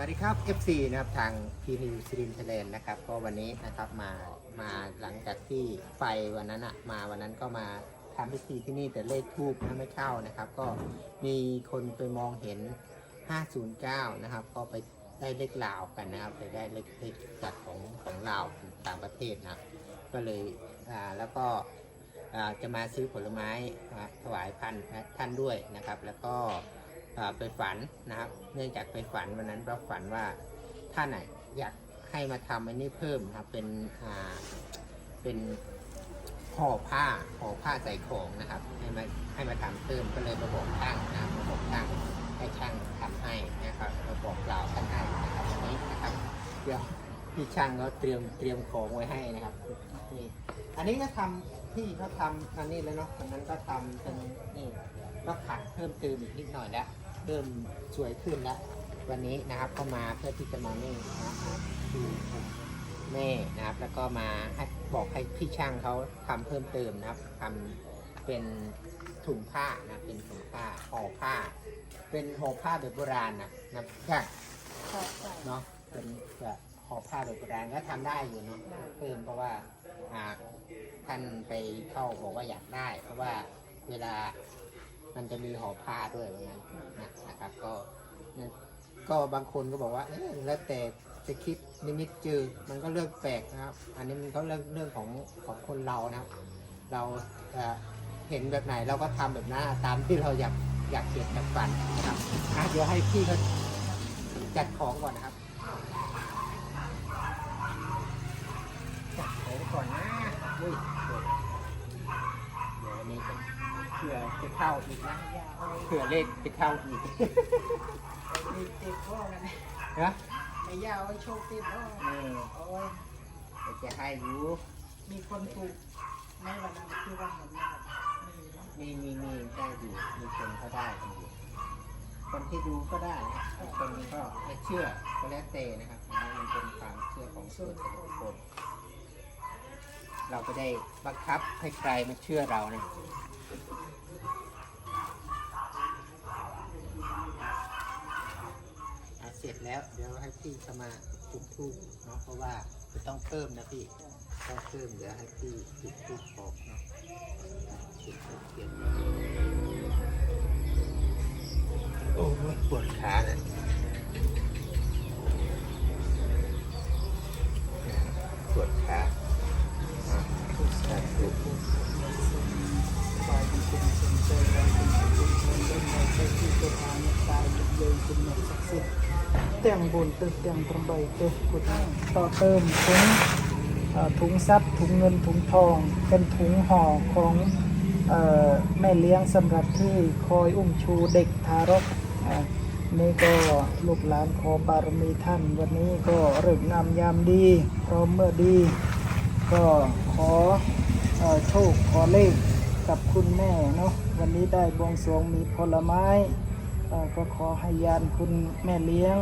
วัสดีครับ FC นะครับทางพีนิวซีรินไทยแลนนะครับก็วันนี้นะครับมามาหลังจากที่ไฟวันนั้นอะมาวันนั้นก็มาทำพิธีที่นี่แต่เลขทูบนะไม่เข้านะครับ ก็มีคนไปมองเห็น 509 นะครับ ก็ไปได้เลขลาวกันนะครับ ไปได้เลขเลขจากของของลาวต่างประเทศนะก็เลยอ่าแล้วก็อ่าจะมาซื้อผลไม้ถวายพันนท่านด้วยนะครับ แล้วก็ ไปฝันนะครับ เนื่องจากไปฝันวันนั้นเราฝันว่าท่านน่ะอยากให้มาทำอันนี้เพิ่มครับเป็นอ่าเป็นห่อผ้าห่อผ้าใส่ของนะครับ ให้มาให้มาทำเพิ่มก็เลยมาบอกช่างนะครับมาบอกช่างให้ช่างทำให้นะครับมาบอกกล่าวท่านให้นะครับนนี้นะครับเดี๋ยวพี่ช่างเขาเตรียมเตรียมของไว้ให้นะครับนี่อันนี้ก็ทำที่เขาทำอันนี้แล้วเนาะอันนั้นก็ทำเป็นนี่ก็ขัดเพิ่มเติมอีกนิดหน่อยแล้ว เริ่มสวยขึ้นแล้ว วันนี้นะครับก็มาเพื่อที่จะมานี่นะครับดูแม่นะครับ แล้วก็มาให้บอกให้พี่ช่างเขาทำเพิ่มเติมนะครับทำเป็นถุงผ้านะเป็นถุงผ้าห่อผ้า เป็นห่อผ้าแบบโบราณนะนะใช่เนาะเป็นแบบห่อผ้าแบบโบราณก็ทำได้อยู่เนาะเพิ่มเพราะว่าอ่าท่านไปเข้าบอกว่าอยากได้ เพราะว่าเวลา มันจะมีห่อผ้าด้วยว่างั้นนะนะครับก็ก็บางคนก็บอกว่าเอ๊ะแล้วแต่จะคิดนิมิตจือมันก็เรื่องแปลกนะครับ อันนี้มันก็เรื่องเรื่องของของคนเรานะเราเห็นแบบไหนเราก็ทำแบบนั้นตามที่เราอยากอยากเห็นอยากฝันนะครับเดี๋ยวให้พี่เขาจัดของก่อนนะครับ เผื่อจะเข้าอีกนะเผื่อเลขจะเข้าอีกมีติดพ่อกันนะไอ้ย่าไว้โชคติดพ่อเออโอ้ยเดี๋ยวจะให้อยู่มีคนถูกในวันนั้นคือว่าเห็นไหมครับมีนะมีมีมีได้อยู่มีคนเขาได้กันอยู่คนที่ดูก็ได้นะครับคนก็ไม่เชื่อก็แล้วแต่นะครับอันนี้มันเป็นความเชื่อของส่วนบุคคลเราก็ได้บังคับให้ใครมาเชื่อเรานะ อะเสร็จ แล้วเดี๋ยวให้พี่เข้ามาจุดทูบเนาะเพราะว่าจะต้องเพิ่มนะพี่ต้องเพิ่มเดี๋ยวให้พี่จุดทูบบอกเนาะเขียนเขียนโอ้ปวดขาเลยปวดขาอะสาธุสักสิ ทธิ์เตียงบุญตึกเตียงประใบเต็มกุดต่อเติมถุงถุงทรัพย์ถุงเงินถุงทอง เป็นถุงห่อของอแม่เลี้ยงสำหรับที่คอยอุ้มชูเด็กทารกนี่ก็ลูกหลานขอบารมีท่านวันนี้ก็เริ่มงามยามดี พร้อมเมื่อดี ก็ขอโชคขอเลขกับคุณแม่เนาะวันนี้ได้บวงสรวงมีผลไม้ ก็ขอให้ยานคุณแม่เลี้ยง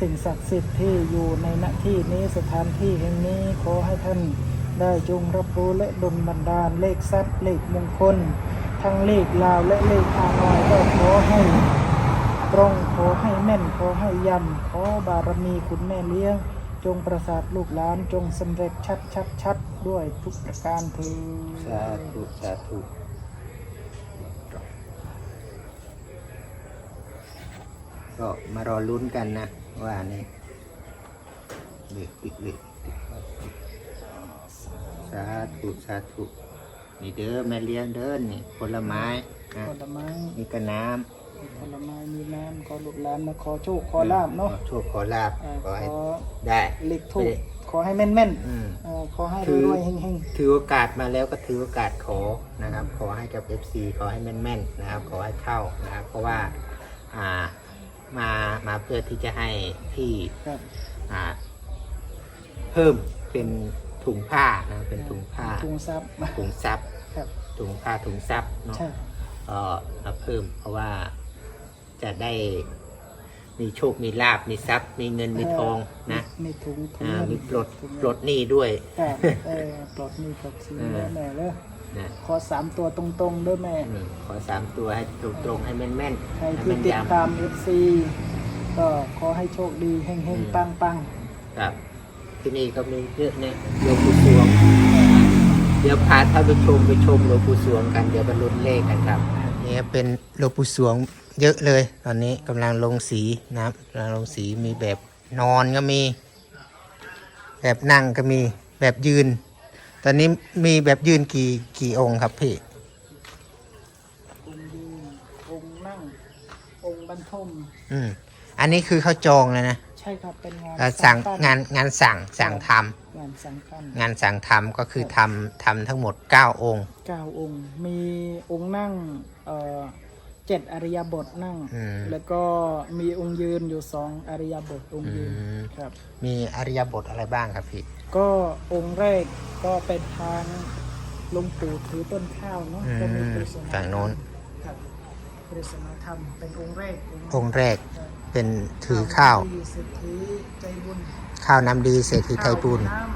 สิ่งศักดิ์สิทธิ์ที่อยู่ในณที่นี้สถานที่แห่งนี้ขอให้ท่านได้จงรับรู้และดลบันดาลเลขทรัพย์เลขมงคล ทั้งเลขลาวและเลขฮานอยก็ขอให้ตรงขอให้แม่นขอให้ยันขอบารมีคุณแม่เลี้ยง จงประสาทลูกหลานจงสำเร็จชัดชัดชัดด้วยทุกประการเถิสาธุสาธุ ก็มารอลุ้นกันนะ ว่านี่เล็กอีกเล็กสาธุสาธุนี่เด้อแม่เลี้ยงเด้อนี่ผลไม้นะผลไม้นี่ก็น้มีผลไม้มีน้ำขอลูกหลานมาขอโชคำขอลาบเนาะขอโชคขอลาบเอ่อขอให้ขอได้เลขถูกขอให้แม่นแม่นอืมๆเอ่อขอให้คือรวยๆเฮงถือโอกาสมาแล้วก็ถือโอกาสขอนะครับ ขอให้กับ FC ขอให้แม่นๆนะครับ ขอให้เข้านะครับ เพราะว่า อ่า มามาเพื่อที่จะให้ที่ๆครับ อ่าเพิ่มเป็นถุงผ้านะเป็นถุงผ้าถุงซับถุงซับครับ ถุงผ้าถุงซับเนาะ ใช่ ก็มาเพิ่มเพราะว่าจะได้ มีโชค มีลาบ มีทรัพย์ มีเงิน มีทองนะ มีถุงถุงอ่า เงินมีปลด ถุงปเงินลดหนี้ด้วยครับเออปลดหนี่ปลดสินเออแล้วแม่เลยนะขอสามตัวตรงๆด้วยแม่ อืมขอสามตัวให้ตรงๆ ให้แม่นๆใครให้ที่แม่นติดยำ ตาม FC ก็ขอให้ให้โชคดีเฮงเฮงปังปังครับที่นี่ก็มีเยอะเนี่ยหลวงปู่สวง เดี๋ยวพาท่านผู้ชมไปชมหลวงปู่สวงกันเดี๋ยวบรรลุนเลขกันครับนี่เป็นหลวงปู่สวง เยอะเลย ตอนนี้กำลังลงสีนะครับกำลังลงสีมีแบบนอนก็มี แบบนั่งก็มีแบบยืน ตอนนี้มีแบบยืนกี่กี่องค์ครับพี่องค์ยืนองค์นั่งองค์บรรทมอืมอันนี้คือเขาจองแล้วนะใช่ครับเป็นงานเอ่อสั่งปั้งานงานสั่งสั่งทำงานสังกัดงานสั่งทำก็คือทำทำทั้งหมด 9 องค์ เก้าองค์ มีองค์นั่งเอ่อ เจ็ดอริยบทนั่ง อืม แล้วก็มีองค์ยืนอยู่สองอริยบทองค์ยืนอืมครับ มีอริยบทอะไรบ้างครับพี่ ก็องค์แรกก็เป็นทางหลวงปู่ถือต้นข้าวเนาะอืก็มีมปริศนาฝั่งโน้น ครับปริศนาธรรมเป็นองค์แรกองค์แรกเป็นถือข้าวดีสิทธิใจบุญข้าวน้ำดีเศรษฐีไทยบุญข้าว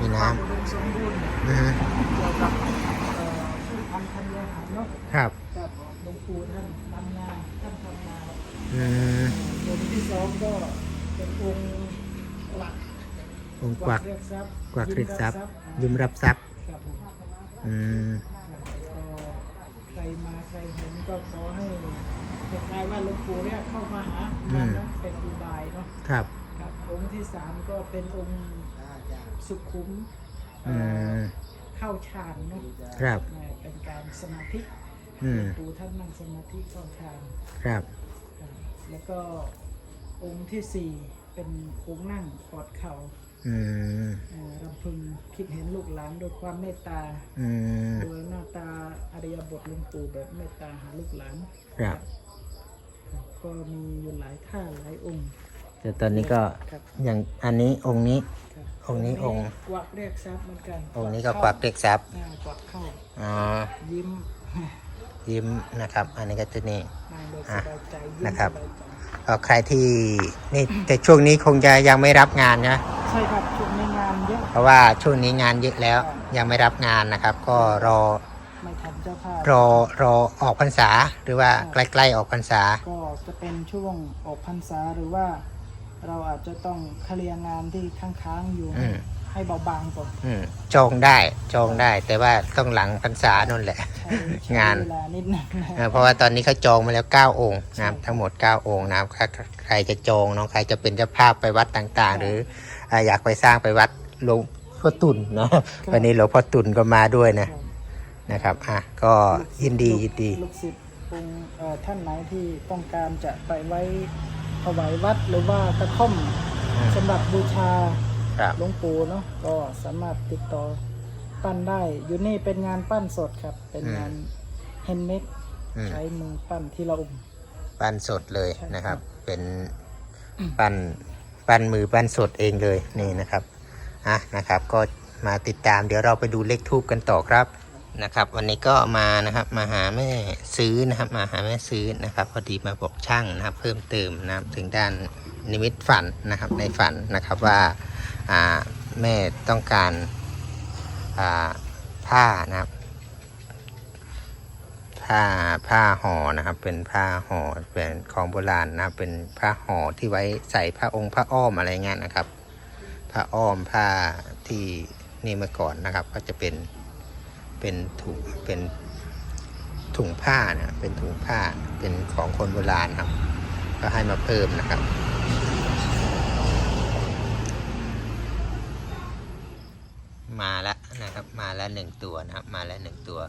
มีน้ำน้ข้าวอุดมสมบูรณ์ำอือฮึเกี่ยวกับ หารเนาะครับกับหลวงปู่ท่านทำงานท่านทำงานอืมองค์ที่สองก็เป็นองค์หลักองค์กวักเรียกทรัพย์กวักเรียกทรัพย์ยิ้ยิ้มมรับรับทรัพย์ครับผมอืมก็ใครมาใครเห็นก็ขอให้คล้ายๆว่าหลวงปู่เนี่ยเข้ามาหามันนะเป็นอุบายเนาะครับครับองค์ที่สามก็เป็นองค์สุขุม อืม เข้าฌานเนาะครับเอ่อเป็นการสมาธิอืมปู่ท่านนั่งสมาธิเข้าฌานครับครับแล้วก็องค์ที่สี่เป็นองค์นั่งกอดเข่าอืมเอ่อรำพึงคิดเห็นลูกหลานด้วยความเมตตาอืมโดยหน้าตาอริยบทหลวงปู่แบบเมตตาหาลูกหลาน ครับครับก็มีอยู่หลายท่าหลายองค์ แต่ตอนนี้ก็ครับ อย่างอันนี้องค์นี้ ครับองค์นี้องค์ กวักเรียกทรัพย์เหมือนกันองค์นี้ก็กวักเด็กทรัพย์อ่ากวักเข้าอ๋อยิ้มยิ้มนะครับ อันนี้ก็จะนี่ นายโดยสอะบายใจยิ้มนะครับสบายใจก็ใครที่นี่แต่ช่วงนี้คงจะยังไม่รับงานนะ ใช่ครับช่วงนี้งานเยอะ เพราะว่าช่วงนี้งานเยอะแล้วยังไม่รับงานนะครับ ก็รอไม่ทันเจ้าภาพรอรอออกพรรษา หรือว่าใกล้ๆออกพรรษา ก็จะเป็นช่วงออกพรรษาหรือว่า เราอาจจะต้องเคลียร์งานที่ค้างๆอยู่ อืมให้เบาบางก่อนอืมจองได้จองได้ แต่ว่าต้องหลังพรรษานั่นแหละ ใช้ใช้งาน เวลานิดนึงนะเออเพราะว่าตอนนี้เขาจองมาแล้ว 9 องค์นะครับทั้งหมด 9 องค์นะครับใครใครจะจองเน้องใครจะเป็นเจ้าภาพไปวัดต่างๆ หรืออ่าอยากไปสร้างไปวัดหลวงพ่อตุนเนาะวันนี้หลวงพ่อตุนก็มาด้วยนะนะครับอะก็ยินดียินดี ลูกศิษย์องค์เอ่อท่านไหนที่ต้องการจะไปไว้ ถวายวัดหรือว่ากระท่อมอืมสำหรับบูชาครับหลวงปู่เนาะก็สามารถติดต่อปั้นได้ อยู่นี่เป็นงานปั้นสดครับ เป็นงานเฮนเมดอืมใช้มือปั้นที่เราอุ่มปั้นสดเลยใช่นะครับ เป็นปั้นปั้นมือปั้นสดเองเลยนี่นะครับอะนะครับ ก็มาติดตามเดี๋ยวเราไปดูเลขทูบกันต่อครับ นะครับ วันนี้ก็มานะครับมาหาแม่ซื้อนะครับ มาหาแม่ซื้อนะครับ พอดีมาบอกช่างนะครับ เพิ่มเติมนะครับถึงด้านนิมิตฝันนะครับในฝันนะครับว่าแม่ต้องการาผ้านะครับ ผ้าผ้าห่อนะครับ เป็นผ้าห่อเป็นของโบราณนะครับ เป็นผ้าห่อที่ไว้ใส่พระองค์พระอ้อมอะไรเงี้ยนะครับผ้าอ้อมผ้าที่นี่เมื่อก่อนนะครับ ก็จะเป็น เป็นถุงเป็นถุงผ้านะเป็นถุงผ้าเป็นของคนโบราณครับ ก็ให้มาเพิ่มนะครับมาแล้วนะครับมาแล้วหนึ่งตัวนะครับมาแล้วหนึ่งตัว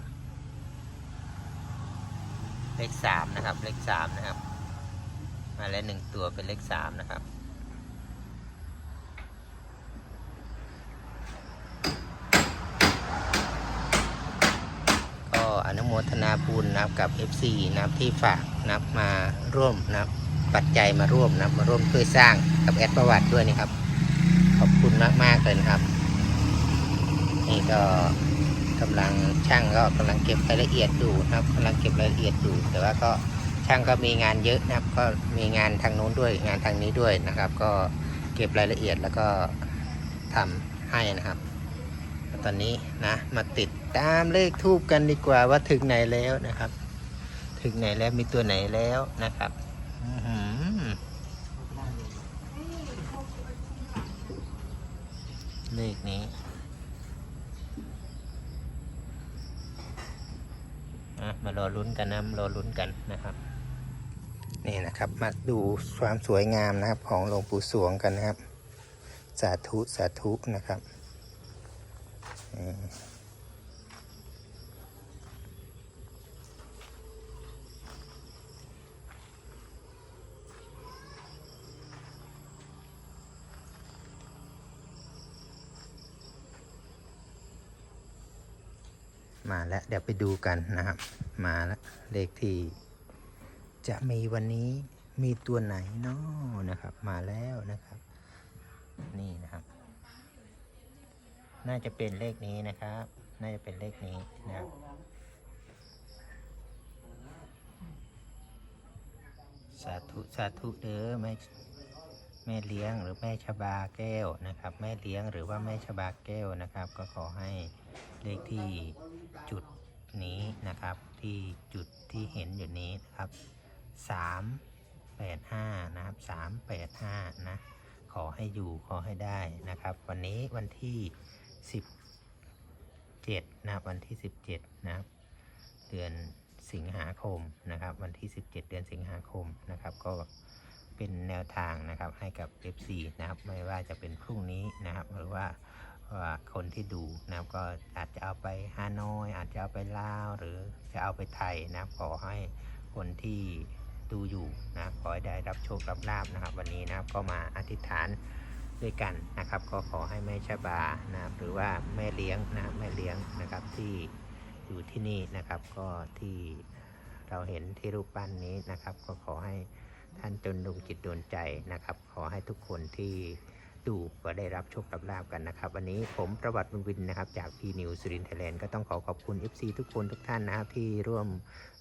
เลขสามนะครับ เลขสามนะครับ มาแล้วหนึ่งตัวเป็นเลขสามนะครับ ก็อนุโม ทนาบุญนะครับกับ FC นะครับที่ฝากนะครับมาร่วมนะครับปัจจัยมาร่วมนะครับมาร่วมช่วยสร้างกับแอดประวัติด้วยนะครับ ขอบคุณมากๆเลยนะครับ นี่ก็กำลังช่างก็กำลังเก็บรายละเอียดอยู่นะครับกำลังเก็บรายละเอียดอยู่ แต่ว่าก็ช่างก็มีงานเยอะนะครับ ก็มีงานทางโน้นด้วย งานทางนี้ด้วยนะครับ ก็เก็บรายละเอียดแล้วก็ทำให้นะครับ ตอนนี้นะมาติดตามเลขทูบกันดีกว่าว่าถึงไหนแล้วนะครับ ถึงไหนแล้วมีตัวไหนแล้วนะครับเลขนี้มารอลุ้นกันนะรอลุ้นกันนะครับนี่นะครับมาดูความสวยงามนะครับของหลวงปู่สวงกันนะครับ สาธุสาธุนะครับ มาแล้ว เดี๋ยวไปดูกันนะครับ มาแล้ว เลขที่ จะมีวันนี้มีตัวไหนเนาะนะครับ มาแล้วนะครับ นี่นะครับ น่าจะเป็นเลขนี้นะครับ น่าจะเป็นเลขนี้นะครับสาธุสาธุเด้อแม่แม่เลี้ยงหรือแม่ชบาแก้วนะครับ แม่เลี้ยงหรือว่าแม่ชบาแก้วนะครับ ก็ขอให้เลขที่จุดนี้นะครับ ที่จุดที่เห็นอยู่นี้นะครับสามแปดห้านะครับสามแปดห้านะขอให้อยู่ขอให้ได้นะครับ วันนี้วันที่ สิบเจ็ดนะครับวันที่สิบเจ็ดนะครับเดือนสิงหาคมนะครับ วันที่17เดือนสิงหาคมนะครับ ก็เป็นแนวทางนะครับให้กับ FC นะครับ ไม่ว่าจะเป็นพรุ่งนี้นะครับ หรือว่าว่าคนที่ดูนะครับก็อาจจะเอาไปฮานอยอาจจะเอาไปลาว หรือจะเอาไปไทยนะครับขอให้คนที่ดูอยู่นะขอให้ได้รับโชครับลาบนะครับ วันนี้นะครับก็มาอธิษฐาน ด้วยกันนะครับ ก็ขอให้แม่ชบานะครับหรือว่าแม่เลี้ยงนะแม่เลี้ยงนะครับที่อยู่ที่นี่นะครับ ก็ที่เราเห็นที่รูปปั้นนี้นะครับ ก็ขอให้ท่านจนดวงจิตดวงใจนะครับ ขอให้ทุกคนที่ดูก็ได้รับโชคกับลาบกันนะครับ วันนี้ผมประวัติบุญวินนะครับ จากพีนิวสุรินทร์ไทยแลนด์ก็ต้องขอขอบคุณ FC ทุกคนทุกท่านนะครับ ที่ร่วม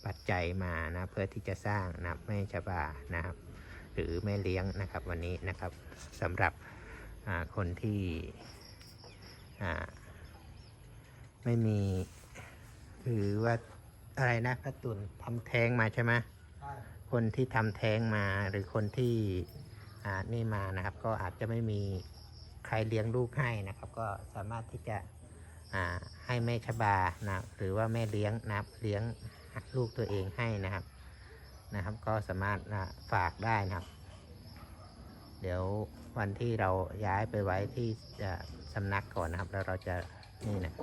ปัจจัยมานะเพื่อที่จะสร้างนะแม่ชบานะครับ หรือแม่เลี้ยงนะครับวันนี้นะครับสำหรับ คนที่อ่าไม่มีคือว่าอะไรนะพระตุลทำแท้งมาใช่ไหมคนที่ทำแท้งมาหรือคนที่อ่านี่มานะครับ ก็อาจจะไม่มีใครเลี้ยงลูกให้นะครับ ก็สามารถที่จะอ่าให้แม่ชบานะหรือว่าแม่เลี้ยงนะครับเลี้ยงลูกตัวเองให้นะครับนะครับ ก็สามารถนะฝากได้นะครับ เดี๋ยว วันที่เราย้ายไปไว้ที่สำนักก่อนนะครับ แล้วเราจะนี่นะ